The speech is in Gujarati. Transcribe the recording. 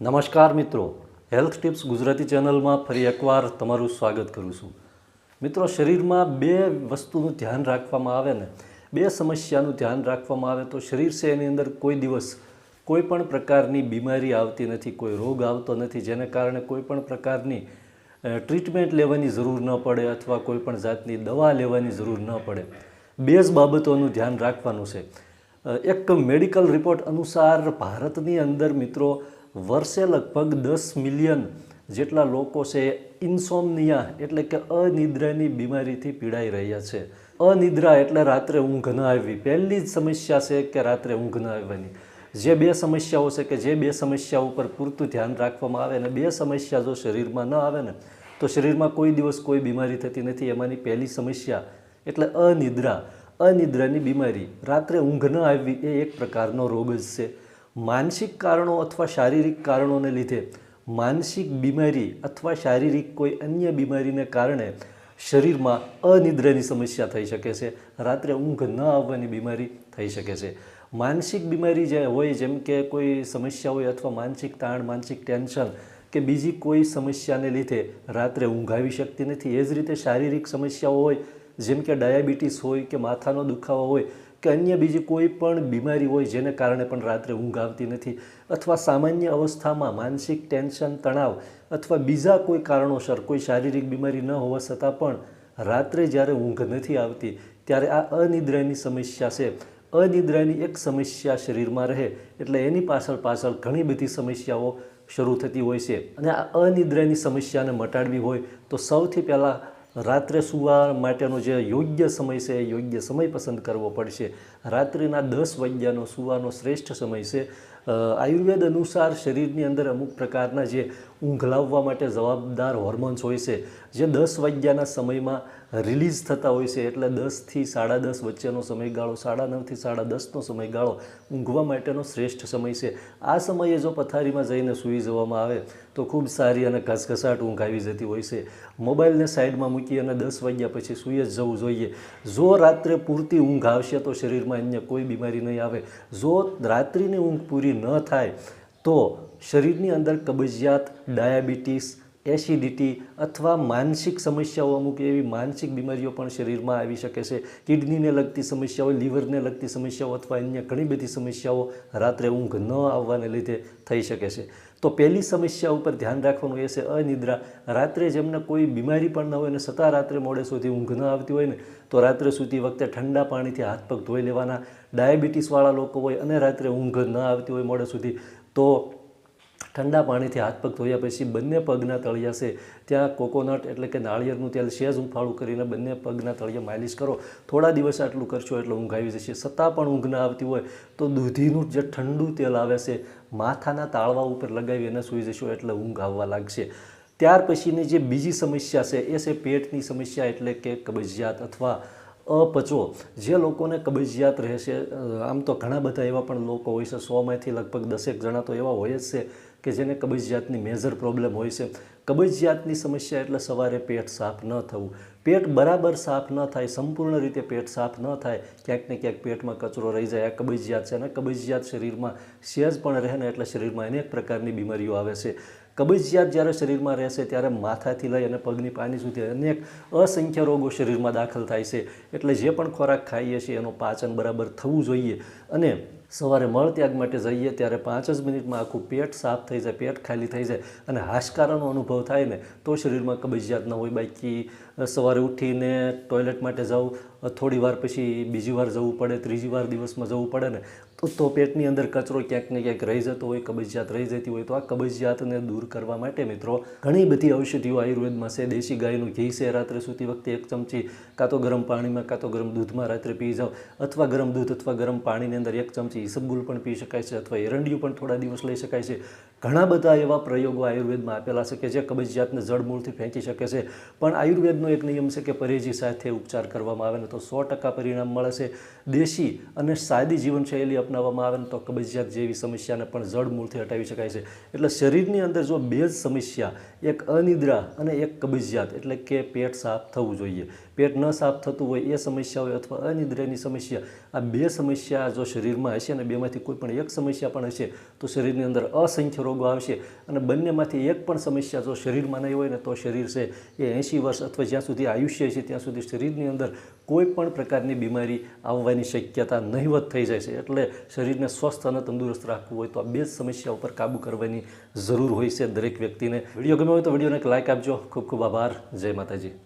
નમસ્કાર મિત્રો. હેલ્થ ટિપ્સ ગુજરાતી ચેનલમાં ફરી એકવાર તમારું સ્વાગત કરું છું. મિત્રો, શરીરમાં બે વસ્તુનું ધ્યાન રાખવામાં આવે ને, બે સમસ્યાનું ધ્યાન રાખવામાં આવે તો શરીર છે એની અંદર કોઈ દિવસ કોઈ પણ પ્રકારની બીમારી આવતી નથી, કોઈ રોગ આવતો નથી, જેને કારણે કોઈ પણ પ્રકારની ટ્રીટમેન્ટ લેવાની જરૂર ન પડે અથવા કોઈ પણ જાતની દવા લેવાની જરૂર ન પડે. બે જ બાબતોનું ધ્યાન રાખવાનું છે. એક મેડિકલ રિપોર્ટ અનુસાર ભારતની અંદર મિત્રો વર્ષે લગભગ દસ મિલિયન જેટલા લોકો છે ઇન્સોમનિયા, એટલે કે અનિદ્રાની બીમારીથી પીડાઈ રહ્યા છે. અનિદ્રા એટલે રાત્રે ઊંઘ ન આવવી. પહેલી જ સમસ્યા છે કે રાત્રે ઊંઘ ન આવવાની. જે બે સમસ્યાઓ છે કે જે બે સમસ્યા ઉપર પૂરતું ધ્યાન રાખવામાં આવે અને બે સમસ્યા જો શરીરમાં ન આવે ને, તો શરીરમાં કોઈ દિવસ કોઈ બીમારી થતી નથી. એમાંની પહેલી સમસ્યા એટલે અનિદ્રા. અનિદ્રાની બીમારી. રાત્રે ઊંઘ ન આવવી એ એક પ્રકારનો રોગ જ છે. માનસિક કારણો અથવા શારીરિક કારણોને લીધે માનસિક બીમારી અથવા શારીરિક કોઈ અન્ય બીમારીને કારણે શરીરમાં અનિદ્રાની સમસ્યા થઈ શકે છે. રાત્રે ઊંઘ ન આવવાની બીમારી થઈ શકે છે. માનસિક બીમારી જે હોય, જેમ કે કોઈ સમસ્યા હોય અથવા માનસિક તાણ, માનસિક ટેન્શન કે બીજી કોઈ સમસ્યાને લીધે રાત્રે ઊંઘ આવી શકતી નથી. એ જ રીતે શારીરિક સમસ્યાઓ હોય, જેમ કે ડાયાબિટીસ હોય કે માથાનો દુખાવો હોય કે અન્ય બીજી કોઈ પણ બીમારી હોય જેને કારણે પણ રાત્રે ઊંઘ આવતી નથી અથવા સામાન્ય અવસ્થામાં માનસિક ટેન્શન, તણાવ અથવા બીજા કોઈ કારણોસર કોઈ શારીરિક બીમારી ન હોવા છતાં પણ રાત્રે જ્યારે ઊંઘ નથી આવતી ત્યારે આ અનિદ્રાની સમસ્યા છે. અનિદ્રાની એક સમસ્યા શરીરમાં રહે એટલે એની પાછળ પાછળ ઘણી બધી સમસ્યાઓ શરૂ થતી હોય છે. અને આ અનિદ્રાની સમસ્યાને મટાડવી હોય તો સૌથી પહેલાં રાત્રે સૂવા માટેનો જે યોગ્ય સમય છે યોગ્ય સમય પસંદ કરવો પડશે. રાત્રિના દસ વાગ્યાનો સૂવાનો શ્રેષ્ઠ સમય છે. આયુર્વેદ અનુસાર શરીરની અંદર અમુક પ્રકારના જે ઊંઘ લાવવા માટે જવાબદાર હોર્મોન્સ હોય છે, જે દસ વાગ્યાના સમયમાં રિલીઝ થતા હોય છે, એટલે દસથી સાડા દસ વચ્ચેનો સમયગાળો, સાડા નવથી સાડા દસનો સમયગાળો ઊંઘવા માટેનો શ્રેષ્ઠ સમય છે. આ સમયે જો પથારીમાં જઈને સૂઈ જવામાં આવે, તો ખૂબ સારી અને ઘસઘસાટ ઊંઘ આવી જતી હોય છે. મોબાઈલને સાઈડમાં મૂકી અને દસ વાગ્યા પછી સૂઈ જ જવું જોઈએ. જો રાત્રે પૂરતી ઊંઘ આવશે, તો શરીરમાં અન્ય કોઈ બીમારી નહીં આવે. જો રાત્રિની ઊંઘ પૂરી ન થાય તો શરીરની અંદર કબજિયાત ડાયાબિટીસ એસિડિટી અથવા માનસિક સમસ્યાઓ, અમુક એવી માનસિક બીમારીઓ પણ શરીરમાં આવી શકે છે. કિડનીને લગતી સમસ્યાઓ, લીવરને લગતી સમસ્યાઓ અથવા અન્ય ઘણી બધી સમસ્યાઓ રાત્રે ઊંઘ ન આવવાને લીધે થઈ શકે છે. તો પહેલી સમસ્યા ઉપર ધ્યાન રાખવાનું એ છે અનિદ્રા. રાત્રે જેમને કોઈ બીમારી પણ ન હોય ને છતાં રાત્રે મોડે સુધી ઊંઘ ન આવતી હોય ને, તો રાત્રે સૂતી વખતે ઠંડા પાણીથી હાથ પગ ધોઈ લેવાના. ડાયાબિટીસવાળા લોકો હોય અને રાત્રે ઊંઘ ન આવતી હોય મોડે સુધી, તો ઠંડા પાણીથી હાથ પગ ધોયા પછી બંને પગના તળિયા છે. ત્યાં કોકોનટ એટલે કે નાળિયેરનું તેલ સેજ હુંફાળું કરીને બંને પગના તળિયા માલિશ કરો. થોડા દિવસ આટલું કરશો એટલે ઊંઘ આવી જશે. છતાં પણ ઊંઘ ના આવતી હોય તો દૂધીનું જે ઠંડુ તેલ આવે છે. માથાના તાળવા ઉપર લગાવી એને સૂઈ જશો એટલે ઊંઘ આવવા લાગશે. ત્યાર પછીની જે બીજી સમસ્યા છે એ છે પેટની સમસ્યા એટલે કે કબજિયાત અથવા અપચો. જે લોકોને કબજિયાત રહેશે આમ તો ઘણા બધા એવા પણ લોકો હોય છે. સોમાંથી લગભગ દસેક જણા તો એવા હોય જ છે. કે જેને કબજિયાતની મેજર પ્રોબ્લેમ હોય છે. કબજિયાતની સમસ્યા એટલે સવારે પેટ સાફ ન થવું. પેટ બરાબર સાફ ન થાય, સંપૂર્ણ રીતે પેટ સાફ ન થાય, ક્યાંક ને ક્યાંક પેટમાં કચરો રહી જાય. આ કબજિયાત છે અને કબજિયાત શરીરમાં સેજ પણ રહે ને એટલે શરીરમાં અનેક પ્રકારની બીમારીઓ આવે છે. કબજિયાત જ્યારે શરીરમાં રહેશે ત્યારે માથાથી લઈ અને પગની પાની સુધી અનેક અસંખ્ય રોગો શરીરમાં દાખલ થાય છે. એટલે જે પણ ખોરાક ખાઈએ છીએ એનું પાચન બરાબર થવું જોઈએ. અને સવારે મળત્યાગ માટે જઈએ ત્યારે પાંચ જ મિનિટમાં આખું પેટ સાફ થઈ જાય, પેટ ખાલી થઈ જાય અને હાશકારાનો અનુભવ થાય ને, તો શરીરમાં કબજિયાત ન હોય બાકી. સવારે ઉઠીને ટોયલેટ માટે જાઉં, થોડી વાર પછી બીજી વાર જવું પડે, ત્રીજી વાર દિવસમાં જવું પડે ને, તો તો પેટની અંદર કચરો ક્યાંક ને ક્યાંક રહી જતો હોય, કબજિયાત રહી જતી હોય, તો આ કબજિયાતને દૂર કરવા માટે મિત્રો, ઘણી બધી ઔષધિઓ આયુર્વેદમાં છે, દેશી ગાયનું ઘી છે, રાત્રે સૂતી વખતે એક ચમચી કાં તો ગરમ પાણીમાં, કાં તો ગરમ દૂધમાં રાત્રે પી જાઓ, અથવા ગરમ દૂધ અથવા ગરમ પાણીની અંદર એક ચમચી ઈસબગુલ પણ પી શકાય છે, અથવા એરંડિયું પણ થોડા દિવસ લઈ શકાય છે. ઘણા બધા એવા પ્રયોગો આયુર્વેદમાં આપેલા છે કે જે કબજિયાતને જડમૂળથી ફેંકી શકે છે. પણ આયુર્વેદનો એક નિયમ છે કે પરેજી સાથે ઉપચાર કરવામાં આવે ને તો સો ટકા પરિણામ મળે છે. દેશી અને સાદી જીવનશૈલી અપનાવવામાં આવે ને તો કબજિયાત જેવી સમસ્યાને પણ જડમૂળથી હટાવી શકાય છે. એટલે શરીરની અંદર જો બે જ સમસ્યા, એક અનિદ્રા અને એક કબજિયાત એટલે કે પેટ સાફ થવું જોઈએ. પેટ ન સાફ થતું હોય એ સમસ્યા હોય અથવા અનિદ્રાની સમસ્યા, આ બે સમસ્યા જો શરીરમાં હશે અને બેમાંથી કોઈ પણ એક સમસ્યા પણ હશે, તો શરીરની અંદર અસંખ્ય રોગો આવશે અને બંનેમાંથી એક પણ સમસ્યા જો શરીરમાં નહીં હોય ને તો શરીર છે એ એંશી વર્ષ અથવા જ્યાં સુધી આયુષ્ય છે ત્યાં સુધી શરીરની અંદર કોઈ પણ પ્રકારની બીમારી આવવાની શક્યતા નહીવત થઈ જાય છે. એટલે શરીરને સ્વસ્થ અને તંદુરસ્ત રાખવું હોય તો આ બે જ સમસ્યા ઉપર કાબૂ કરવાની જરૂર હોય છે દરેક વ્યક્તિને. વીડિયો ગમ્યો હોય તો વિડીયોને એક લાઇક આપજો. ખૂબ ખૂબ આભાર. જય માતાજી.